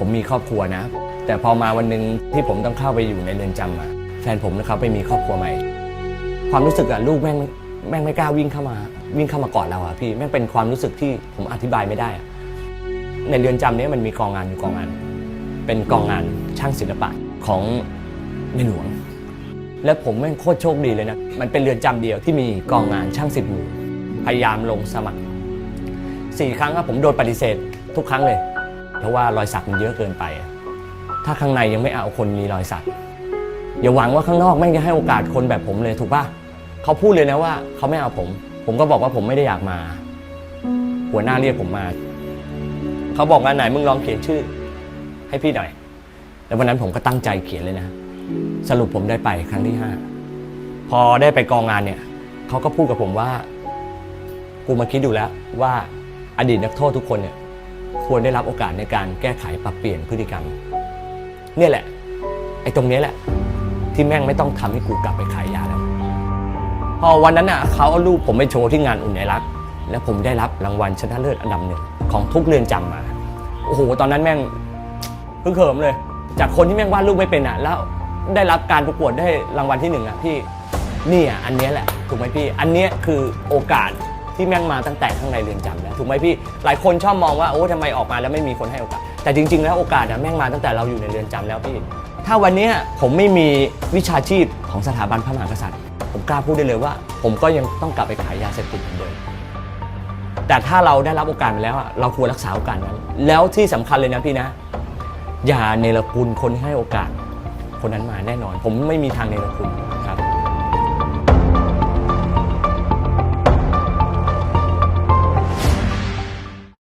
ผมมีครอบครัวนะ แต่พอมาวันหนึ่งที่ผมต้องเข้าไปอยู่ในเรือนจำอะแฟนผมนะครับไปมีครอบครัวใหม่ ความรู้สึกอะลูกแม่งแม่งไม่กล้าวิ่งเข้ามา วิ่งเข้ามากอดเราอะพี่แม่งเป็นความรู้สึกที่ผมอธิบายไม่ได้อะในเรือนจำเนี้มันมีกองงานอยู่กองงาน เป็นกองงานช่างศิลปะของในหลวง และผมแม่งโคตรโชคดีเลยนะมันเป็นเรือนจำเดียวที่มีกองงานช่างสิบหมู่พยายามลงสมัครสี่ครั้งครับผมโดนปฏิเสธทุกครั้งเลย เพราะว่ารอยสักมันเยอะเกินไป ถ้าข้างในยังไม่เอาคนมีรอยสักอย่าหวังว่าข้างนอกแม่งจะให้โอกาสคนแบบผมเลยถูกป่ะเขาพูดเลยนะว่าเขาไม่เอาผม ผมก็บอกว่าผมไม่ได้อยากมา หัวหน้าเรียกผมมา เขาบอกว่าไหนมึงลองเขียนชื่อ ให้พี่หน่อย แล้ววันนั้นผมก็ตั้งใจเขียนเลยนะ สรุปผมได้ไปครั้งที่ห้าพอได้ไปกองงานเนี่ยเขาก็พูดกับผมว่า กูมาคิดดูแล้วว่าอดีตนักโทษทุกคนเนี่ย ควรได้รับโอกาสในการแก้ไขปรับเปลี่ยนพฤติกรรม เนี่ยแหละ ไอ้ตรงนี้แหละ ที่แม่งไม่ต้องทำให้กูกลับไปขายยาแล้ว พอวันนั้นน่ะเขาเอารูปผมไปโชว์ที่งานอุ่นไอรัก แล้วผมได้รับรางวัลชนะเลิศอันดับหนึ่งของทุกเรือนจำมา โอ้โห ตอนนั้นแม่งเพิ่งเขิมเลย จากคนที่แม่งวาดรูปไม่เป็นอะ แล้วได้รับการประกวดได้รางวัลที่หนึ่งอะพี่นี่อะอันนี้แหละ ถูกไหมพี่ อันนี้คือโอกาส ที่แม่งมาตั้งแต่ข้างในเรือนจำแล้วถูกไหมพี่หลายคนชอบมองว่าโอ้ทำไมออกมาแล้วไม่มีคนให้โอกาสแต่จริง ๆ แล้วโอกาสอะแม่งมาตั้งแต่เราอยู่ในเรือนจำแล้วพี่ ถ้าวันเนี้ยผมไม่มีวิชาชีพของสถาบันพระมหากษัตริย์ ผมกล้าพูดได้เลยว่า ผมก็ยังต้องกลับไปขายยาเสพติดเหมือนเดิม แต่ถ้าเราได้รับโอกาสมาแล้วอะเราควรรักษาโอกาสนั้น แล้วที่สำคัญเลยนะพี่นะ อย่าเนรคุณคนที่ให้โอกาส คนนั้นมาแน่นอน ผมไม่มีทางเนรคุณ